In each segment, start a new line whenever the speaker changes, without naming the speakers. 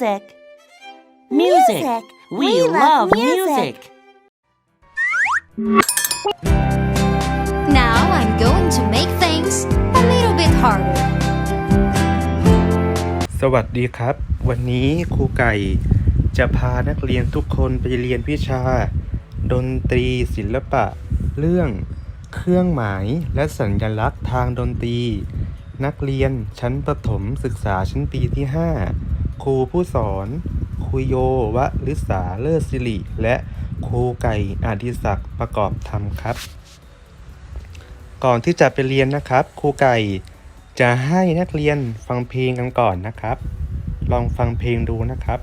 music.
Music. We, love music.
Now I'm going to make things a little bit harder.
สวัสดีครับ วันนี้ครูไก่จะพานักเรียนทุกคนไปเรียนวิชา ดนตรีศิลปะ เรื่องเครื่องหมายและสัญลักษณ์ทางดนตรี นักเรียนชั้นประถมศึกษาชั้นปีที่ 5 ครูผู้สอนครูโยวะลิสาเลิศสิริ และครูไก่อดิศักดิ์ประกอบธรรมครับ ก่อนที่จะไปเรียนนะครับ ครูไก่จะให้นักเรียนฟังเพลงกันก่อนนะครับ ลองฟังเพลงดูนะครับ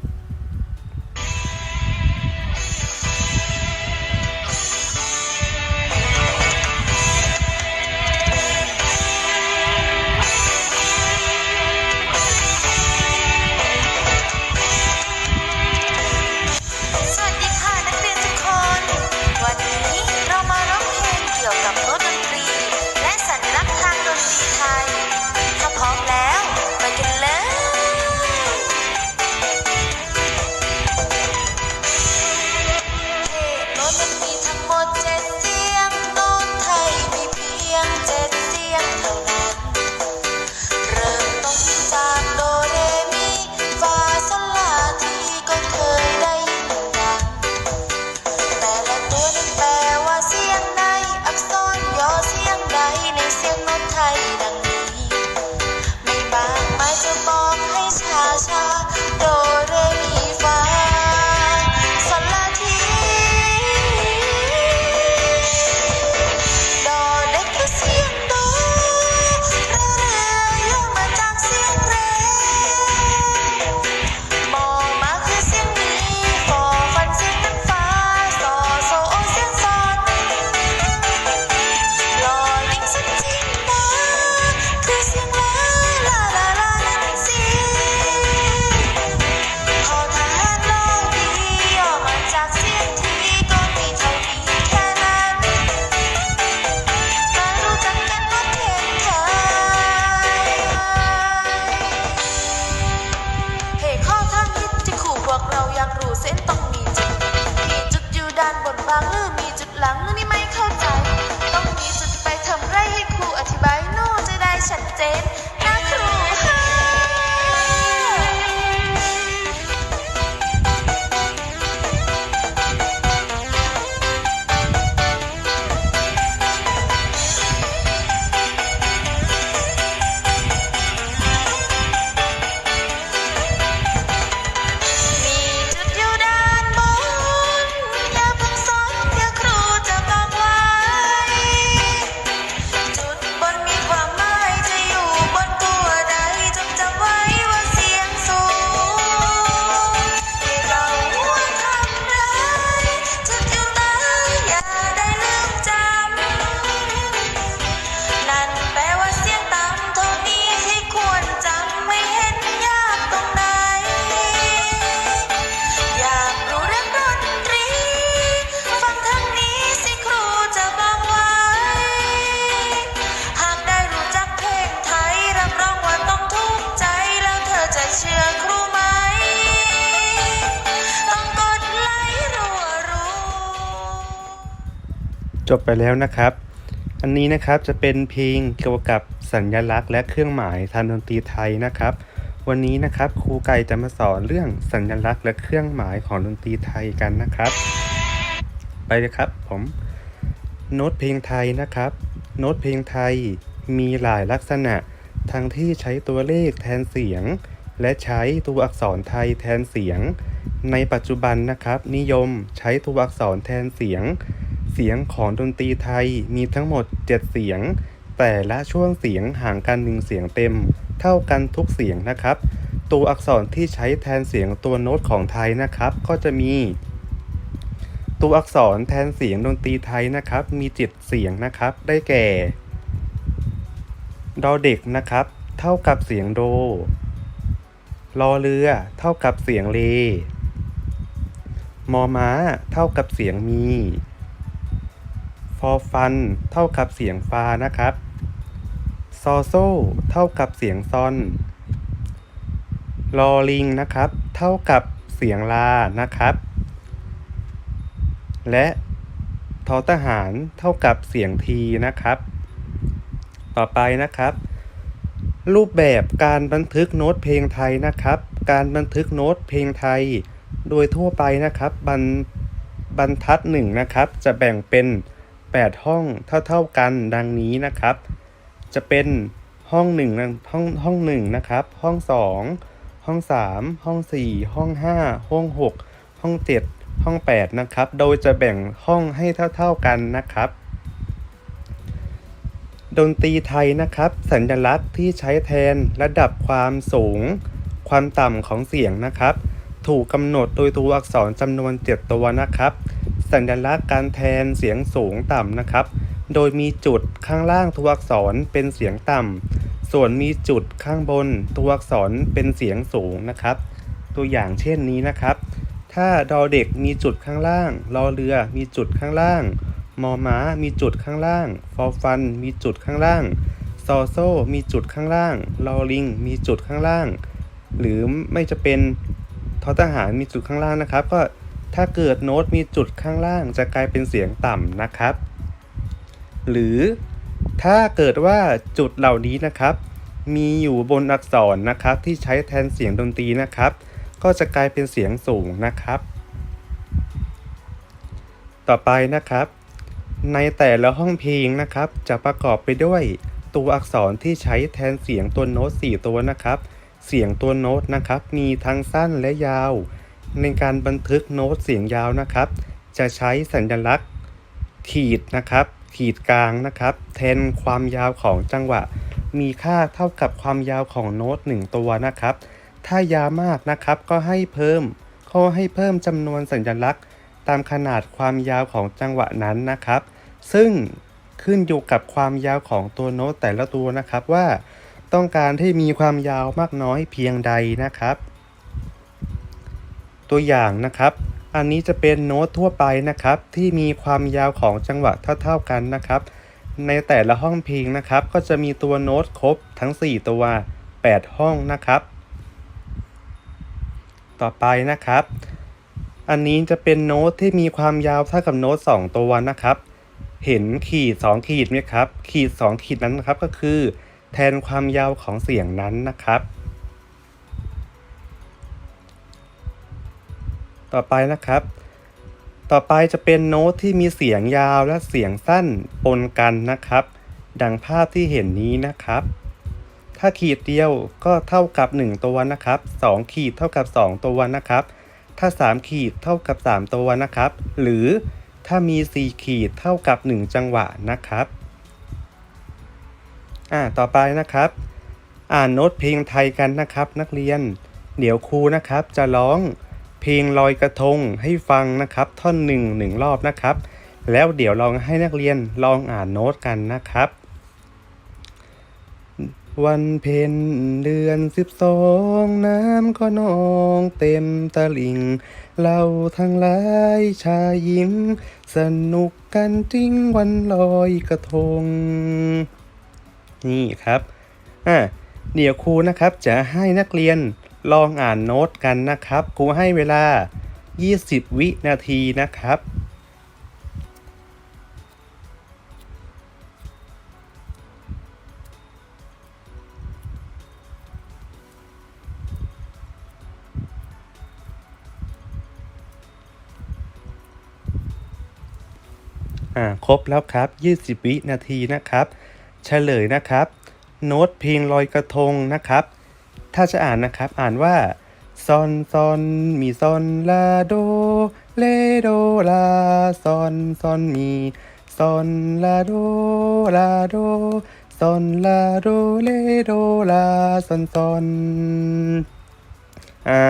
โไจบไปแล้วนะครั
บ อันนี้นะครับจะเป็นเพลงเกี่ยวกับสัญลักษณ์และเครื่องหมายทางดนตรีไทยนะครับ วันนี้นะครับครูไก่จะมาสอนเรื่องสัญลักษณ์และเครื่องหมายของดนตรีไทยกันนะครับ ไปเลยครับผมโน้ตเพลงไทยนะครับ โน้ตเพลงไทยมีหลายลักษณะ ทั้งที่ใช้ตัวเลขแทนเสียง และใช้ตัวอักษรไทยแทนเสียง ในปัจจุบันนะครับ นิยมใช้ตัวอักษรแทนเสียง เสียงของดนตรีไทยมีทั้งหมด 7 เสียง แต่ละช่วงเสียงห่างกันหนึ่งเสียงเต็ม เท่ากันทุกเสียงนะครับ ตัวอักษรที่ใช้แทนเสียงตัวโน้ตของไทยนะครับ ก็จะมี ตัวอักษรแทนเสียงดนตรีไทยนะครับ มีเจ็ดเสียงนะครับ ได้แก่ดอเด็กนะครับ เท่ากับเสียงโดรอเรือเท่ากับเสียงเล มอม้า เท่ากับเสียงมี ฟอฟัน เท่ากับเสียงฟานะครับ ซอโซ่ เท่ากับเสียงซอน ลอลิงนะครับ เท่ากับเสียงลา นะครับ และทอทหาร เท่ากับเสียงทีนะครับ ต่อไปนะครับ รูปแบบการบันทึกโน้ตเพลงไทยนะครับ การบันทึกโน้ตเพลงไทย โดยทั่วไปนะครับ บรรบรรทัดหนึ่งนะครับ จะแบ่งเป็น 8 ห้องเท่าๆกันดังนี้นะครับ จะเป็นห้องหนึ่งห้องห้องหนึ่งนะครับ ห้องสองห้องสามห้องสี่ห้องห้าห้องหกห้องเจ็ดห้องแปดนะครับ โดยจะแบ่งห้องให้เท่าๆกันนะครับดนตรีไทยนะครับ สัญลักษณ์ที่ใช้แทนระดับความสูง ความต่ำของเสียงนะครับ ถูกกำหนดโดยตัวอักษรจำนวน 7 ตัวนะครับ สัญลักษณ์การแทนเสียงสูงต่ำนะครับ โดยมีจุดข้างล่างตัวอักษรเป็นเสียงต่ำ ส่วนมีจุดข้างบนตัวอักษรเป็นเสียงสูงนะครับ ตัวอย่างเช่นนี้นะครับ ถ้าดอเด็กมีจุดข้างล่างรอเรือมีจุดข้างล่าง มอม้ามีจุดข้างล่าง ฟอฟัน มีจุดข้างล่าง ซอโซมีจุดข้างล่างลอลิง มีจุดข้างล่าง หรือไม่จะเป็นทอทหารมีจุดข้างล่างนะครับ ก็ ถ้าเกิดโน้ตมีจุดข้างล่างจะกลายเป็นเสียงต่ำนะครับ หรือถ้าเกิดว่าจุดเหล่านี้นะครับ มีอยู่บนอักษรนะครับ ที่ใช้แทนเสียงดนตรีนะครับ ก็จะกลายเป็นเสียงสูงนะครับ ต่อไปนะครับ ในแต่ละห้องเพลงนะครับ จะประกอบไปด้วยตัวอักษรที่ใช้แทนเสียงตัวโน้ต4ตัวนะครับ เสียงตัวโน้ตนะครับ มีทั้งสั้นและยาว ในการบันทึกโน้ตเสียงยาวนะครับ จะใช้สัญลักษณ์ขีดนะครับ ขีดกลางนะครับ แทนความยาวของจังหวะ มีค่าเท่ากับความยาวของโน้ต1ตัวนะครับ ถ้ายาวมากนะครับก็ให้เพิ่มก็ให้เพิ่มจำนวนสัญลักษณ์ ตามขนาดความยาวของจังหวะนั้นนะครับ ซึ่งขึ้นอยู่กับความยาวของตัวโน้ตแต่ละตัวนะครับว่า ต้องการให้มีความยาวมากน้อยเพียงใดนะครับ ตัวอย่างนะครับ อันนี้จะเป็นโน้ตทั่วไปนะครับ ที่มีความยาวของจังหวะเท่าๆกันนะครับ ในแต่ละห้องเพลงนะครับ ก็จะมีตัวโน้ตครบทั้ง 4 ตัว 8 ห้องนะครับ ต่อไปนะครับ อันนี้จะเป็นโน้ตที่มีความยาวเท่ากับโน้ต 2 ตัวนะครับ เห็นขีด 2 ขีดไหมครับ ขีด 2 ขีดนั้นนะครับก็คือ แทนความยาวของเสียงนั้นนะครับ ต่อไปนะครับ ต่อไปจะเป็นโน้ตที่มีเสียงยาวและเสียงสั้นปนกันนะครับ ดังภาพที่เห็นนี้นะครับ ถ้าขีดเดียวก็เท่ากับ 1 ตัวนะครับ 2 ขีดเท่ากับ 2 ตัวนะครับ ถ้า 3 ขีดเท่ากับ 3 ตัวนะครับ หรือถ้ามี 4 ขีดเท่ากับ 1 จังหวะนะครับอ่าต่อไปนะครับ อ่านโน้ตเพลงไทยกันนะครับ นักเรียน เดี๋ยวครูนะครับจะร้อง เพลงลอยกระทงให้ฟังนะครับ ท่อนหนึ่งหนึ่งรอบนะครับ แล้วเดี๋ยวลองให้นักเรียนลองอ่านโน้ตกันนะครับ วันเพ็ญเดือนสิบสองน้ำก็นองเต็มตลิ่ง เราทั้งหลายชายหญิงสนุกกันจริงวันลอยกระทง นี่ครับอะเดี๋ยวครูนะครับจะให้นักเรียน ลองอ่านโน้ตกันนะครับ ครูให้เวลา 20 วินาทีนะครับอ่าครบแล้วครับ 20 วินาทีนะครับ เฉลยนะครับ โน้ตเพลงลอยกระทงนะครับ ถ้าจะอ่านนะครับอ่านว่าซอนซอนมีซอนลาโดเลโดลาซอนซอนมีซอนลาโดลาโดซอนลาโดเลโดลาซอนซอนอ่า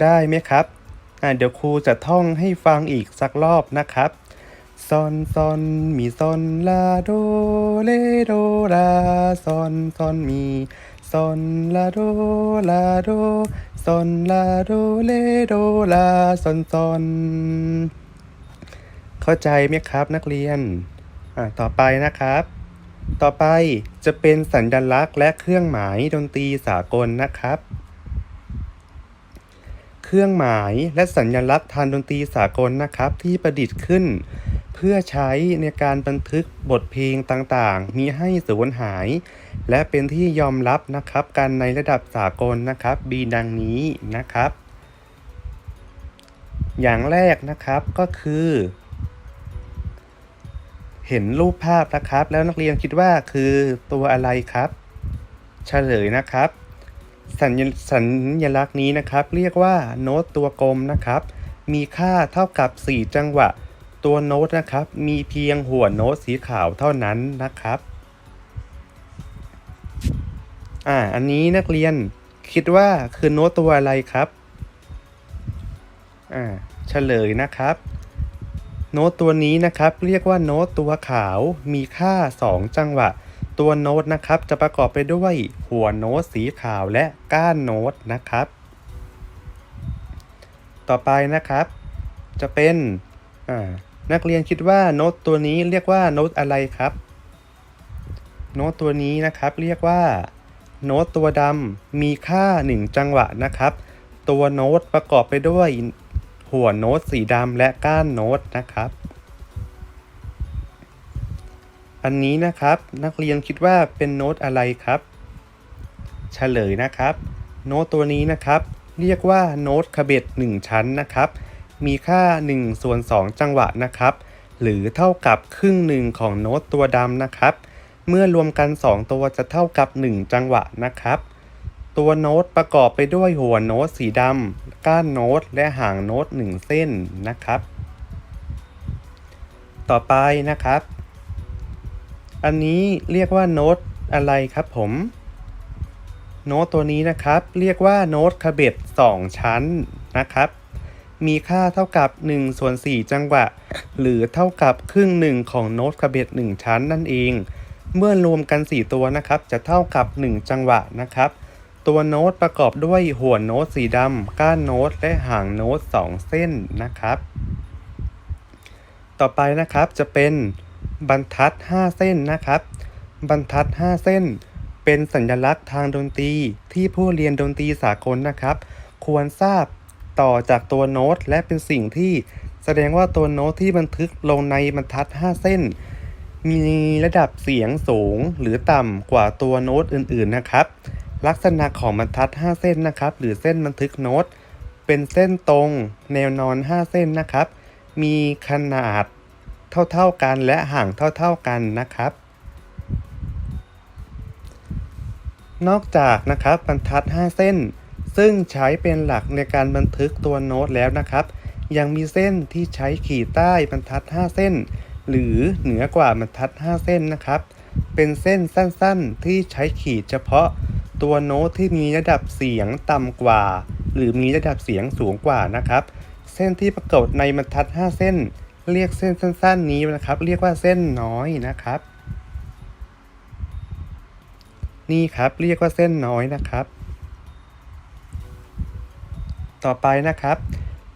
ได้ไหมครับอ่าเดี๋ยวครูจะท่องให้ฟังอีกสักรอบนะครับซอนซอนมีซอนลาโดเลโดลาซอนซอนมี ซอนลาโดลาโดซอนลาโดเลโดลาซอนซอนเข้าใจไหมครับนักเรียนอ่าต่อไปนะครับ ต่อไปจะเป็นสัญลักษณ์และเครื่องหมายดนตรีสากลนะครับ เครื่องหมายและสัญลักษณ์ทางดนตรีสากลนะครับ ที่ประดิษฐ์ขึ้น เพื่อใช้ในการบันทึกบทเพลงต่างๆ มีให้สูญหาย และเป็นที่ยอมรับนะครับกันในระดับสากลนะครับมีดังนี้นะครับ อย่างแรกนะครับก็คือ เห็นรูปภาพนะครับ แล้วนักเรียนคิดว่าคือตัวอะไรครับ เฉลยนะครับ สัญญสัญลักษณ์นี้นะครับ เรียกว่าโน้ตตัวกลมนะครับ มีค่าเท่ากับ 4 จังหวะ ตัวโน้ตนะครับ มีเพียงหัวโน้ตสีขาวเท่านั้นนะครับ อ่า อันนี้นักเรียนคิดว่าคือโน้ตตัวอะไรครับ อ่า เฉลยนะครับ โน้ตตัวนี้นะครับ เรียกว่าโน้ตตัวขาว มีค่า 2 จังหวะ ตัวโน้ตนะครับ จะประกอบไปด้วยหัวโน้ตสีขาวและก้านโน้ตนะครับ ต่อไปนะครับ จะเป็น อ่า นักเรียนคิดว่าโน้ตตัวนี้เรียกว่าโน้ตอะไรครับ โน้ตตัวนี้นะครับ เรียกว่า โน้ตตัวดำมีค่า 1 จังหวะนะครับ ตัวโน้ตประกอบไปด้วยหัวโน้ตสีดำและก้านโน้ตนะครับ อันนี้นะครับนักเรียนคิดว่าเป็นโน้ตอะไรครับเฉลยนะครับ โน้ตตัวนี้นะครับ เรียกว่าโน้ตคาเบต1ชั้นนะครับ มีค่า1ส่วน2จังหวะนะครับ หรือเท่ากับครึ่งหนึ่งของโน้ตตัวดำนะครับ เมื่อรวมกัน 2 ตัวจะเท่ากับ 1 จังหวะนะครับ ตัวโน้ตประกอบไปด้วยหัวโน้ตสีดำก้านโน้ตและหางโน้ต 1 เส้นนะครับ ต่อไปนะครับ อันนี้เรียกว่าโน้ตอะไรครับผมโน้ตตัวนี้นะครับ เรียกว่าโน้ตคาเบต2ชั้นนะครับ มีค่าเท่ากับ1ส่วน4จังหวะ หรือเท่ากับครึ่งหนึ่งของโน้ตคาเบต1ชั้นนั่นเอง เมื่อรวมกัน 4 ตัวนะครับ จะเท่ากับ 1 จังหวะนะครับ ตัวโน้ตประกอบด้วยหัวโน้ตสีดำก้านโน้ตและหางโน้ต 2 เส้นนะครับ ต่อไปนะครับจะเป็นบรรทัด 5 เส้นนะครับ บรรทัด 5 เส้น เป็นสัญลักษณ์ทางดนตรีที่ผู้เรียนดนตรีสากลนะครับ ควรทราบต่อจากตัวโน้ตและเป็นสิ่งที่แสดงว่าตัวโน้ตที่บันทึกลงในบรรทัด 5 เส้น มีระดับเสียงสูงหรือต่ำกว่าตัวโน้ตอื่นๆนะครับ ลักษณะของบรรทัด 5 เส้นนะครับ หรือเส้นบันทึกโน้ต เป็นเส้นตรง แนวนอน 5 เส้นนะครับ มีขนาดเท่าๆกันและห่างเท่าๆกันนะครับ นอกจากนะครับบรรทัด 5 เส้น ซึ่งใช้เป็นหลักในการบันทึกตัวโน้ตแล้วนะครับ ยังมีเส้นที่ใช้ขีดใต้บรรทัด 5 เส้น หรือเหนือกว่าบรรทัด 5 เส้นนะครับ เป็นเส้นสั้นๆที่ใช้ขีดเฉพาะตัวโน้ตที่มีระดับเสียงต่ำกว่า หรือมีระดับเสียงสูงกว่านะครับ เส้นที่ปรากฏในบรรทัด 5 เส้น เรียกเส้นสั้น ๆ นี้นะครับ เรียกว่าเส้นน้อยนะครับ นี่ครับเรียกว่าเส้นน้อยนะครับ ต่อไปนะครับ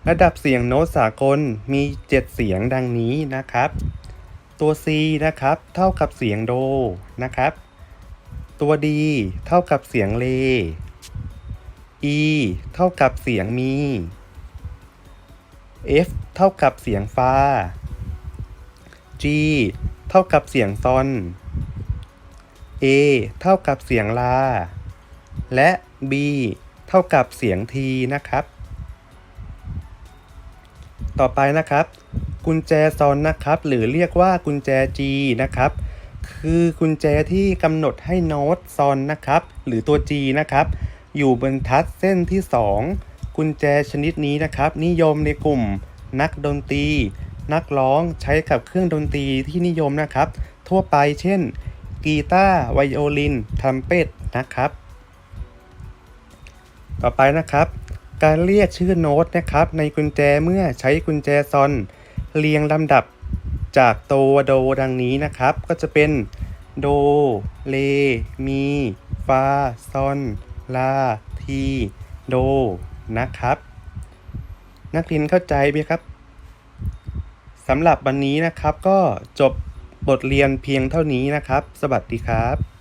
ระดับเสียงโน้ตสากลมี 7 เสียงดังนี้นะครับ ตัว C นะครับ เท่ากับเสียงโดนะครับ ตัว D เท่ากับเสียงเล E เท่ากับเสียงมี F เท่ากับเสียงฟา G เท่ากับเสียงซอน A เท่ากับเสียงลา และ B เท่ากับเสียงทีนะครับ ต่อไปนะครับ กุญแจซอนนะครับ หรือเรียกว่ากุญแจ G นะครับ คือกุญแจที่กำหนดให้โน้ตซอนนะครับ หรือตัว G นะครับ อยู่บนทัดเส้นที่ 2 กุญแจชนิดนี้นะครับ นิยมในกลุ่มนักดนตรี นักร้องใช้กับเครื่องดนตรีที่นิยมนะครับ ทั่วไปเช่น กีตาร์ไวโอลินทรัมเป็ตนะครับ ต่อไปนะครับ การเรียกชื่อโน้ตนะครับในกุญแจเมื่อใช้กุญแจซอนเรียงลำดับจากโตโดดังนี้นะครับ ก็จะเป็นโด เล มี ฟา ซอน ลา ที โด นะครับ นักเรียนเข้าใจไหมครับสำหรับวันนี้นะครับก็จบบทเรียนเพียงเท่านี้นะครับ สวัสดีครับ